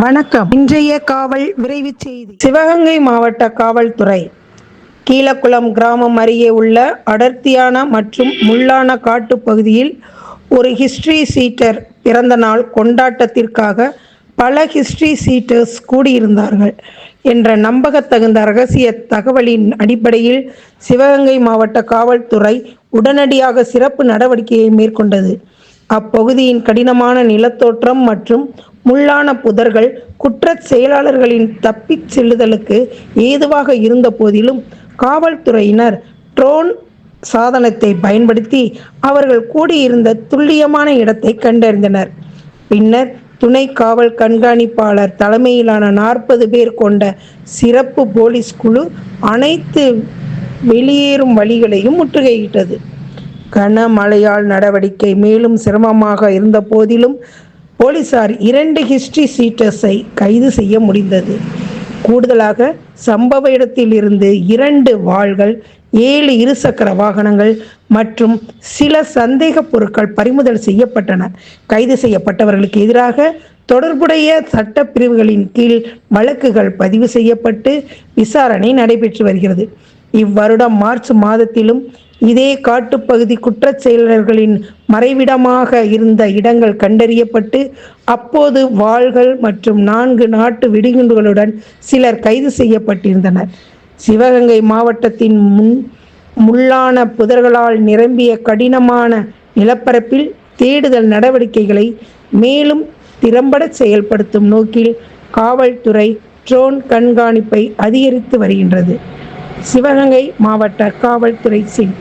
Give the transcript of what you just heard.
வணக்கம். இன்றைய காவல் விரைவு செய்தி. சிவகங்கை மாவட்ட காவல்துறை கீழக்குளம் கிராமம் அருகே உள்ள அடர்த்தியான மற்றும் முள்ளான காட்டுப் பகுதியில் ஒரு ஹிஸ்டரி சீட்டர் பிறந்த நாள் கொண்டாட்டத்திற்காக பல ஹிஸ்டரி சீட்டர்ஸ் கூடியிருந்தார்கள் என்ற நம்பகத்தகுந்த ரகசிய தகவலின் அடிப்படையில் சிவகங்கை மாவட்ட காவல்துறை உடனடியாக சிறப்பு நடவடிக்கையை மேற்கொண்டது. அப்பகுதியின் கடினமான நிலத்தோற்றம் மற்றும் முள்ளான புதர்கள் குற்றச் செயலாளர்களின் தப்பிச் செல்லுதலுக்கு ஏதுவாக இருந்த போதிலும் காவல்துறையினர் ட்ரோன் சாதனத்தை பயன்படுத்தி அவர்கள் கூடியிருந்த துல்லியமான இடத்தை கண்டறிந்தனர். பின்னர் துணை காவல் கண்காணிப்பாளர் தலைமையிலான நாற்பது பேர் கொண்ட சிறப்பு போலீஸ் குழு அனைத்து வெளியேறும் வழிகளையும் முற்றுகையிட்டது. கனமழையால் நடவடிக்கை மேலும் சிரமமாக இருந்த போதிலும் போலீசார் இரண்டு ஹிஸ்டரி சீட்டர்ஸை கைது செய்ய முடிந்தது. கூடுதலாக சம்பவ இடத்திலிருந்து இரண்டு வாள்கள் ஏழு இருசக்கர வாகனங்கள் மற்றும் சில சந்தேக பொருட்கள் பறிமுதல் செய்யப்பட்டன. கைது செய்யப்பட்டவர்களுக்கு எதிராக தொடர்புடைய சட்ட பிரிவுகளின் கீழ் வழக்குகள் பதிவு செய்யப்பட்டு விசாரணை நடைபெற்று வருகிறது. இவ்வருடம் மார்ச் மாதத்திலும் இதே காட்டுப்பகுதி குற்றச் செயலர்களின் மறைவிடமாக இருந்த இடங்கள் கண்டறியப்பட்டு அப்போது வாள்கள் மற்றும் நான்கு நாட்டு வெடிகுண்டுகளுடன் சிலர் கைது செய்யப்பட்டிருந்தனர். சிவகங்கை மாவட்டத்தின் முன் முள்ளான புதர்களால் நிரம்பிய கடினமான நிலப்பரப்பில் தேடுதல் நடவடிக்கைகளை மேலும் திறம்பட செயல்படுத்தும் நோக்கில் காவல்துறை ட்ரோன் கண்காணிப்பை அதிகரித்து வருகின்றது. சிவகங்கை மாவட்ட காவல்துறை சிங்